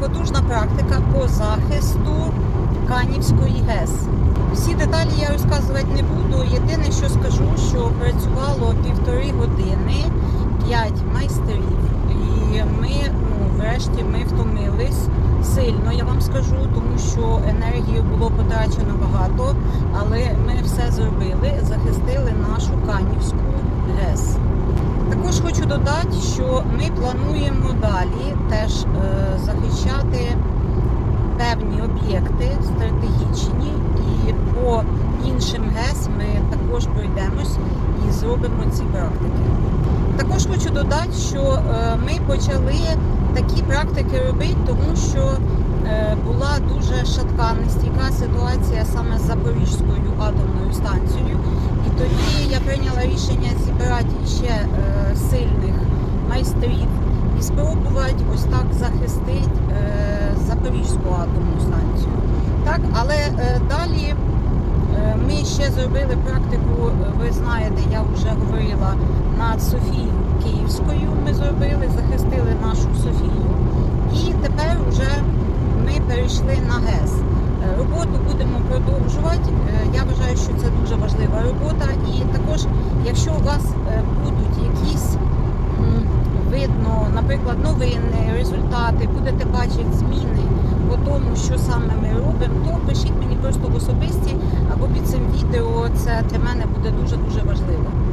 потужна практика по захисту Канівської ГЕС. Всі деталі я розказувати не буду. Єдине, що скажу, що працювало півтори години, п'ять майстрів. І ми, ну, врешті, ми втомились сильно, я вам скажу, тому що енергії було потрачено багато, але ми все зробили, захистили нашу Канівську ГЕС. Також хочу додати, що ми плануємо далі теж е, захищати певні об'єкти стратегічні, і по іншим ГЕС ми також пройдемось і зробимо ці практики. Також хочу додати, що е, ми почали такі практики робити, тому що е, була дуже шатка, нестійка ситуація саме з Запорізькою атомною станцією. І тоді я прийняла рішення зібрати ще е, далі е, ми ще зробили практику, е, ви знаєте, я вже говорила над Софією Київською. Ми зробили, захистили нашу Софію. І тепер вже ми перейшли на ГЕС. Е, Роботу будемо продовжувати. Е, Я вважаю, що це дуже важлива робота. І також, якщо у вас е, будуть якісь видно, наприклад, новини, результати, будете бачити зміни по тому, що саме ми робимо, то пишіть особисті або під цим відео. Це для мене буде дуже дуже важливо.